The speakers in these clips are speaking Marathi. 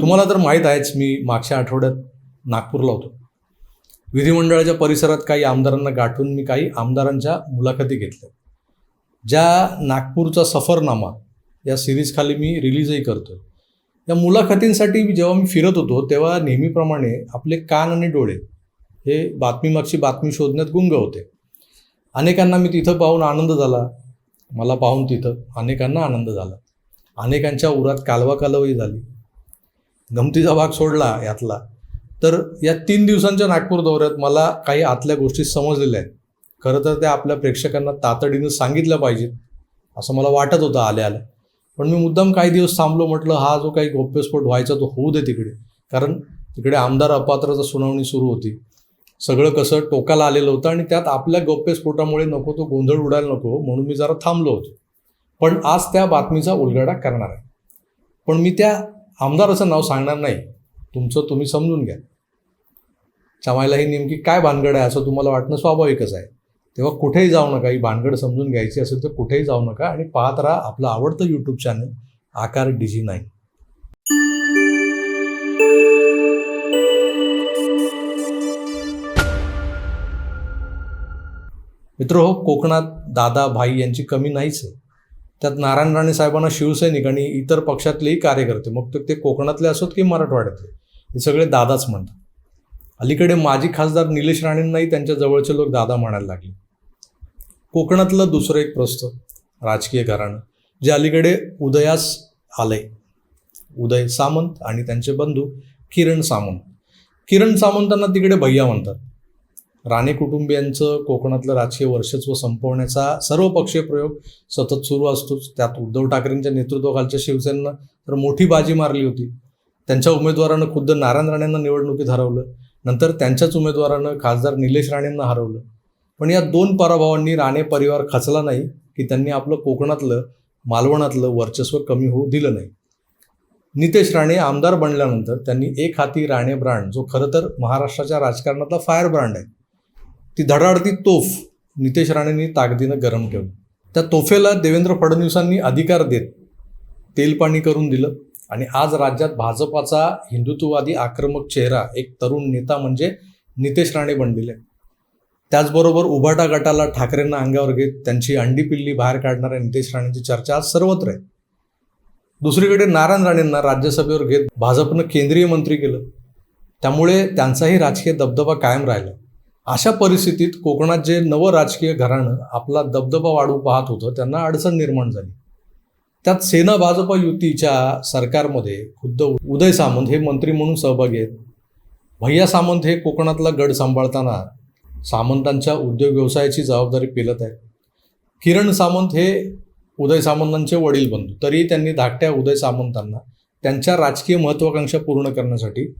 तुम्हाला तर माहीत आहेच मी मागच्या आठवड्यात नागपूरला होतो. विधिमंडळाच्या परिसरात काही आमदारांना गाठून मी काही आमदारांच्या मुलाखती घेतल्या. ज्या नागपूरचा सफरनामा या सिरीजखाली मी रिलीजही करतो या मुलाखतींसाठी मी- जेव्हा मी फिरत होतो तेव्हा नेहमीप्रमाणे आपले कान आणि डोळे हे बातमीमागची बातमी शोधण्यात गुंग होते. अनेकांना मी तिथं पाहून आनंद झाला मला पाहून तिथं अनेकांना आनंद झाला. अनेकांच्या उरात कालवा कालवही झाली. गमतीचा भाग सोडला यातला. तर या तीन दिवसांच्या नागपूर दौऱ्यात मला काही आतल्या गोष्टी समजलेल्या आहेत. खरं तर त्या आपल्या प्रेक्षकांना तातडीनं सांगितल्या पाहिजेत असं मला वाटत होतं आल्या आल्या. पण मी मुद्दाम काही दिवस थांबलो म्हटलं हा जो काही गौप्यस्फोट व्हायचा तो होऊ दे तिकडे. कारण तिकडे आमदार अपात्रता सुनावणी सुरू होती. सगळं कसं टोकाला आलेलं होतं आणि त्यात आपल्या गौप्यस्फोटामुळे नको तो गोंधळ उडायला नको म्हणून मी जरा थांबलो होतो. पण आज त्या बातमीचा उलगडा करणार आहे. पण मी त्या आमदाराचं नाव सांगणार नाही. तुमचं तुम्ही समजून घ्या. चमायला ही नेमकी काय भानगड आहे असं तुम्हाला वाटणं स्वाभाविकच आहे. तेव्हा कुठेही जाऊ नका ही भानगड समजून घ्यायची असेल तर कुठेही जाऊ नका आणि पाहत राहा आपलं आवडतं यूट्यूब चॅनल आकार डिझी नाईन मित्र हो कोकणात दादा भाई यांची कमी नाहीच आहे. त्यात नारायण राणे साहेबांना शिवसैनिक आणि इतर पक्षातलेही कार्यकर्ते मग ते- कोकणातले असोत की मराठवाड्यातले? हे सगळे दादाच म्हणतात. अलीकडे माजी खासदार निलेश राणेंनाही त्यांच्या जवळचे लोक दादा म्हणायला लागले. कोकणातलं दुसरं एक प्रस्थ राजकीय घराणं जे अलीकडे उदयास आलंय. उदय सामंत आणि त्यांचे बंधू किरण सामंत. किरण सामंतांना तिकडे भैया म्हणतात. राणे कुटुंबियांचं कोकणातलं राजकीय वर्चस्व संपवण्याचा सर्वपक्षीय प्रयोग सतत सुरू असतोच. त्यात उद्धव ठाकरेंच्या नेतृत्वाखालच्या शिवसेनेनं तर मोठी बाजी मारली होती. त्यांच्या उमेदवारानं खुद्द नारायण राणेंना निवडणुकीत हरवलं. नंतर त्यांच्याच उमेदवारानं खासदार निलेश राणेंना हरवलं. पण या दोन पराभवांनी राणे परिवार खचला नाही की त्यांनी आपलं कोकणातलं मालवणातलं वर्चस्व कमी होऊ दिलं नाही. नितेश राणे आमदार बनल्यानंतर त्यांनी एक हाती राणे ब्रांड जो खरं तर महाराष्ट्राच्या राजकारणातला फायर ब्रांड आहे. ती धडाडती तोफ. नितेश राणेंनी ताकदीनं गरम ठेवली. त्या तोफेला देवेंद्र फडणवीसांनी अधिकार देत तेलपाणी करून दिलं आणि आज राज्यात भाजपाचा हिंदुत्ववादी आक्रमक चेहरा एक तरुण नेता म्हणजे नितेश राणे बनलेले त्याचबरोबर उभाटा गटाला ठाकरेंना अंगावर घेत त्यांची अंडी पिल्ली बाहेर काढणाऱ्या नितेश राणेंची चर्चा आज सर्वत्र आहे. दुसरीकडे नारायण राणेंना राज्यसभेवर घेत भाजपनं केंद्रीय मंत्री केलं. त्यामुळे त्यांचाही राजकीय दबदबा कायम राहिला. अशा परिस्थितीत कोकणात जे नवं राजकीय घराणं आपला दबदबा वाढवू पाहत होतं त्यांना अडचण निर्माण झाली. त्यात सेना भाजप युतीच्या सरकारमध्ये खुद्द उदय सामंत हे मंत्री म्हणून सहभागी आहेत. भैया सामंत हे कोकणातला गड सांभाळताना सामंतांच्या उद्योग व्यवसायाची जबाबदारी पेलत आहेत. किरण सामंत हे उदय सामंतांचे वडील बंधू तरीही त्यांनी धाकट्या उदय सामंतांना त्यांच्या राजकीय महत्त्वाकांक्षा पूर्ण करण्यासाठी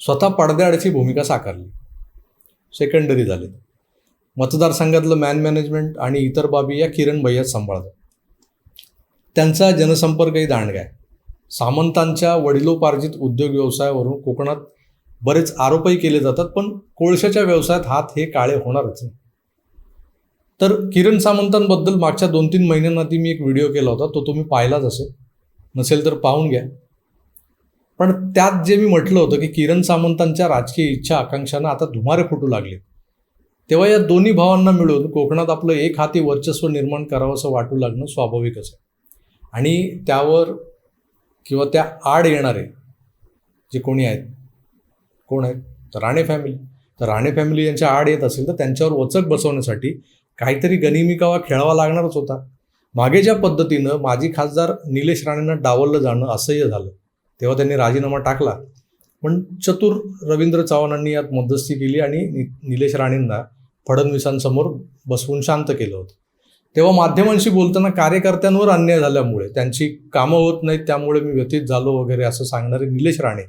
स्वतः पडद्याआडची भूमिका साकारली. सेकंडरी झाले. मतदारसंघातलं मॅन मॅनेजमेंट आणि इतर बाबी या किरण भैयाच सांभाळतात. त्यांचा जनसंपर्कही दांडगा आहे. सामंतांच्या वडिलोपार्जित उद्योग व्यवसायावरून कोकणात बरेच आरोपही केले जातात पण कोळशाच्या व्यवसायात हात हे काळे होणारच नाही. तर किरण सामंतांबद्दल मागच्या दोन तीन महिन्यांआधी मी एक व्हिडिओ केला होता तो तुम्ही पाहिलाच असेल. नसेल तर पाहून घ्या. पण त्यात जे मी म्हटलं होतं की किरण सामंतांच्या राजकीय इच्छा आकांक्षांना आता धुमारे फुटू लागले. तेव्हा या दोन्ही भावांना मिळून कोकणात आपलं एक हाती वर्चस्व निर्माण करावं असं वाटू लागणं स्वाभाविकच आहे. आणि त्यावर किंवा त्या आड येणारे जे कोणी आहेत कोण आहेत? तर राणे फॅमिली तर राणे फॅमिली यांच्या आड येत असेल तर त्यांच्यावर वचक बसवण्यासाठी काहीतरी गनिमिकावा खेळावा लागणारच होता. मागे ज्या पद्धतीनं माजी खासदार निलेश राणेंना डावललं जाणं असह्य झालं. तेव्हा त्यांनी राजीनामा टाकला. पण चतुर रवींद्र चव्हाणांनी यात मध्यस्थी केली आणि नि निलेश राणेंना फडणवीसांसमोर बसवून शांत केलं होतं. तेव्हा माध्यमांशी बोलताना कार्यकर्त्यांवर अन्याय झाल्यामुळे त्यांची कामं होत नाहीत त्यामुळे मी व्यतीत झालो वगैरे असं सांगणारे निलेश राणे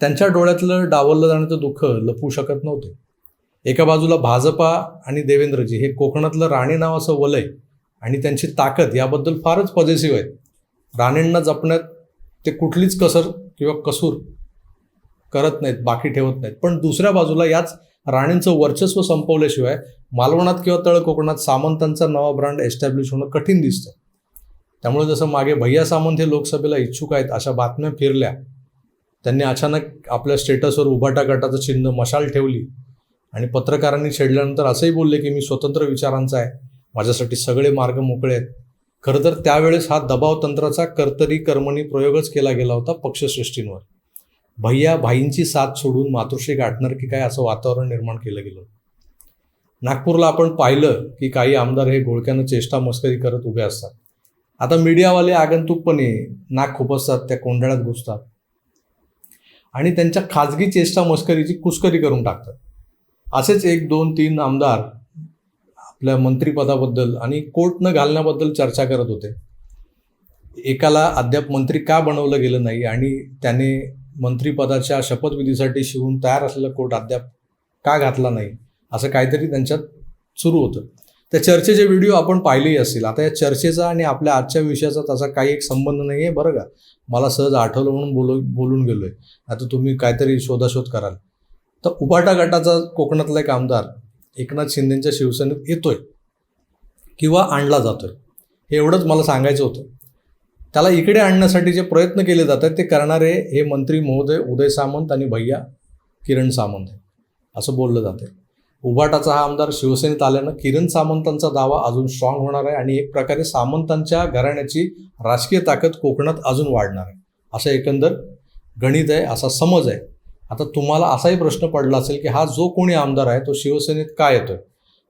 त्यांच्या डोळ्यातलं डावललं जाण्याचं दुःख लपवू शकत नव्हते. एका बाजूला भाजपा आणि देवेंद्रजी हे कोकणातलं राणे नावाचं वलय आणि त्यांची ताकद याबद्दल फारच पॉझिटिव्ह आहेत. राणेंना जपण्यात ते कुठलीच कसर किंवा कसूर करत नाहीत बाकी ठेवत नाहीत. पण दुसऱ्या बाजूला याच राणेंचं वर्चस्व संपवल्याशिवाय मालवणात किंवा तळ कोकणात सामंतांचा नवा ब्रँड एस्टॅब्लिश होणं कठीण दिसतं. त्यामुळे जसं मागे भैया सामंत हे लोकसभेला इच्छुक आहेत अशा बातम्या फिरल्या. त्यांनी अचानक आपल्या स्टेटसवर उभाटा गटाचं चिन्ह मशाल ठेवली. आणि पत्रकारांनी छेडल्यानंतर असंही बोलले की मी स्वतंत्र विचारांचा आहे. माझ्यासाठी सगळे मार्ग मोकळे आहेत. खरं तर त्यावेळेस हा दबाव तंत्राचा कर्तरी कर्मणी प्रयोगच केला गेला होता पक्षश्रेष्ठींवर. भैया भाईंची साथ सोडून मातृश्री गाठणार की काय असं वातावरण निर्माण केलं गेलं नागपूरला आपण पाहिलं की काही आमदार हे घोळक्यानं चेष्टा मस्करी करत उभे असतात. आता मीडियावाले आगंतुकपणे नाक खुपसतात त्या कोंडाळ्यात घुसतात. आणि त्यांच्या खाजगी चेष्टा मस्करीची कुस्करी करून टाकतात. असेच एक दोन तीन आमदार आपल्या मंत्रिपदाबद्दल आणि कोट न घालण्याबद्दल चर्चा करत होते. एकाला अद्याप मंत्री का बनवलं गेलं नाही आणि त्याने मंत्रिपदाच्या शपथविधीसाठी शिवून तयार असलेला कोट अद्याप का घातला नाही असं काहीतरी त्यांच्यात सुरू होतं. त्या चर्चेचे व्हिडिओ आपण पाहिलेही असतील. आता या चर्चेचा आणि आपल्या आजच्या विषयाचा त्याचा काही एक संबंध नाही आहे बरं का? मला सहज आठवलं म्हणून बोल बोलून गेलो आहे आता तुम्ही काहीतरी शोधाशोध कराल. तर उपाटा गटाचा कोकणातला एक आमदार एकनाथ शिंदेच्या शिवसेनेत येतोय किंवा आणला जातोय. हे एवढंच मला सांगायचं होतं. त्याला इकडे आणण्यासाठी जे प्रयत्न केले जातात ते करणारे हे मंत्री महोदय उदय सामंत आणि भैया किरण सामंत आहे असं बोललं जातं उभाटाचा हा आमदार शिवसेनेत आल्यानं किरण सामंतांचा दावा अजून स्ट्रॉंग होणार आहे आणि एक प्रकारे सामंतांच्या घराण्याची राजकीय ताकद कोकणात अजून वाढणार आहे. असं एकंदर गणित आहे असा समज आहे. आता तुम्हाला असाही प्रश्न पडला असेल की हा जो कोणी आमदार आहे तो शिवसेनेत का येतोय?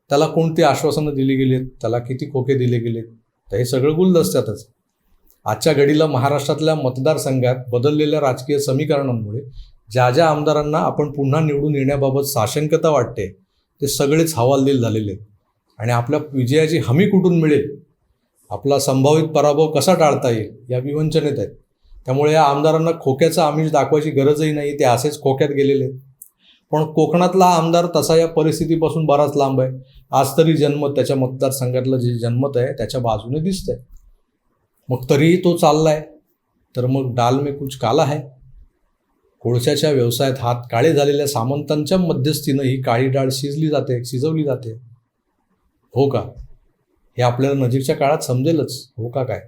त्याला कोणती आश्वासनं दिली गेलीत? त्याला किती खोके दिले गेलेत? तर हे सगळं गुलदस्त्यातच. आजच्या घडीला महाराष्ट्रातल्या मतदारसंघात बदललेल्या राजकीय समीकरणांमुळे ज्या ज्या आमदारांना आपण पुन्हा निवडून येण्याबाबत साशंकता वाटते ते सगळेच हवालदिल झालेले आहेत. आणि आपल्या विजयाची हमी कुठून मिळेल? आपला संभावित पराभव कसा टाळता येईल या विवंचनेत आहेत. त्यामुळे या आमदारांना खोक्याचं आमिष दाखवायची गरजही नाही ते असेच खोक्यात गेलेले. आहेत पण कोकणातला आमदार तसा या परिस्थितीपासून बराच लांब आहे. आज तरी जन्मत त्याच्या मतदारसंघातलं जे जन्मत आहे त्याच्या बाजूने दिसतंय. मग तरीही तो चाललाय. तर मग डाल में कुछ काला है. कोळशाच्या व्यवसायात हात काळे झालेल्या सामंतांच्या मध्यस्थीनं ही काळी डाळ शिजली जाते शिजवली जाते. हो का? हे आपल्याला नजीकच्या काळात समजेलच. हो का काय?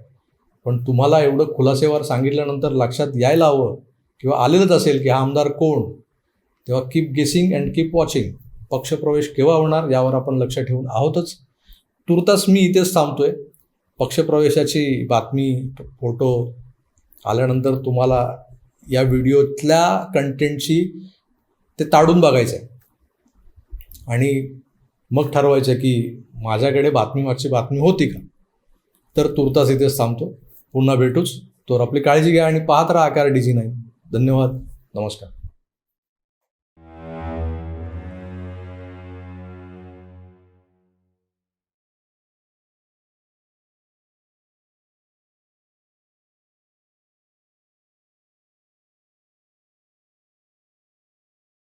पण तुम्हाला एवढं खुलासेवार सांगितल्यानंतर लक्षात यायला हवं किंवा आलेलंच असेल की हा आमदार कोण? तेव्हा keep guessing and keep watching पक्षप्रवेश केव्हा होणार यावर आपण लक्ष ठेवून आहोतच. तुर्तास मी इथेच थांबतो आहे पक्षप्रवेशाची बातमी फोटो आल्यानंतर तुम्हाला या व्हिडिओतल्या कंटेंटची ते ताडून बघायचं आहे. आणि मग ठरवायचं की माझ्याकडे बातमी मागची बातमी होती का? तर तुर्तास इथेच थांबतो. पुन्हा भेटूच. तर आपली काळजी घ्या आणि पाहत राहा आकार डीजी नाही धन्यवाद. नमस्कार.